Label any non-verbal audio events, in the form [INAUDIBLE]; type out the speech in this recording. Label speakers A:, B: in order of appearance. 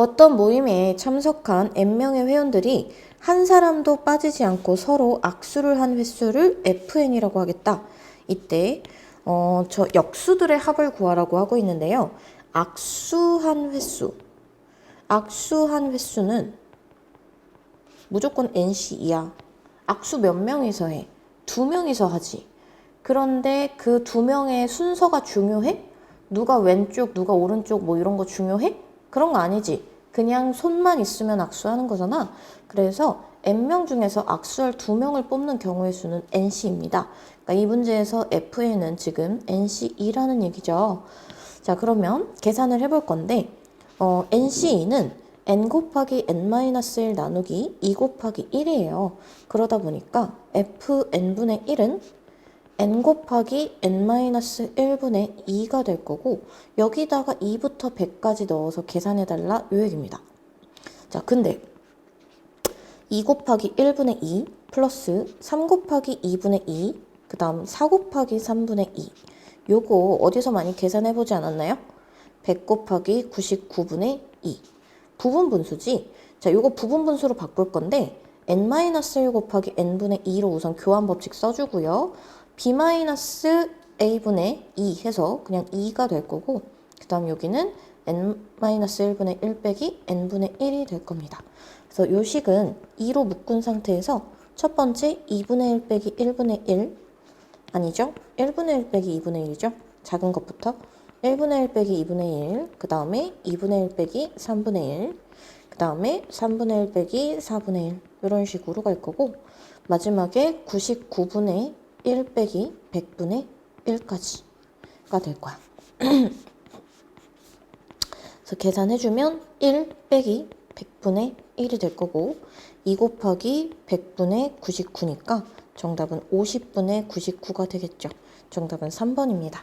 A: 어떤 모임에 참석한 N명의 회원들이 한 사람도 빠지지 않고 서로 악수를 한 횟수를 FN이라고 하겠다. 이때 어, 저 역수들의 합을 구하라고 하고 있는데요. 악수한 횟수. 악수한 횟수는 무조건 NC이야. 악수 몇 명이서 해? 두 명이서 하지. 그런데 그 두 명의 순서가 중요해? 누가 왼쪽, 누가 오른쪽 뭐 이런 거 중요해? 그런 거 아니지. 그냥 손만 있으면 악수하는 거잖아. 그래서 N명 중에서 악수할 두 명을 뽑는 경우의 수는 NC입니다. 그러니까 이 문제에서 FN은 지금 NC2라는 얘기죠. 자, 그러면 계산을 해볼 건데, 어, NC2는 n 곱하기 n-1 나누기 2 곱하기 1이에요. 그러다 보니까 fn분의 1은 n 곱하기 n-1분의 2가 될 거고 여기다가 2부터 100까지 넣어서 계산해달라 요 얘기입니다. 자, 근데 2 곱하기 1분의 2 플러스 3 곱하기 2분의 2, 그 다음 4 곱하기 3분의 2. 요거 어디서 많이 계산해보지 않았나요? 100 곱하기 99분의 2. 부분 분수지? 자, 요거 부분 분수로 바꿀 건데 n-1 곱하기 n분의 2로 우선 교환 법칙 써주고요. B-a분의 2 해서 그냥 2가 될 거고 그 다음 여기는 n-1분의 1 빼기 n분의 1이 될 겁니다. 그래서 요 식은 2로 묶은 상태에서 첫 번째 2분의 1 빼기 1분의 1 아니죠? 1분의 1 빼기 2분의 1이죠? 작은 것부터 1분의 1 빼기 2분의 1, 그 다음에 2분의 1 빼기 3분의 1, 그 다음에 3분의 1 빼기 4분의 1 이런 식으로 갈 거고 마지막에 99분의 1 빼기 100분의 1까지가 될 거야. [CLEARS THROAT] 그래서 계산해주면 1 빼기 100분의 1이 될 거고 2 곱하기 100분의 99니까 정답은 50분의 99가 되겠죠. 정답은 3번입니다.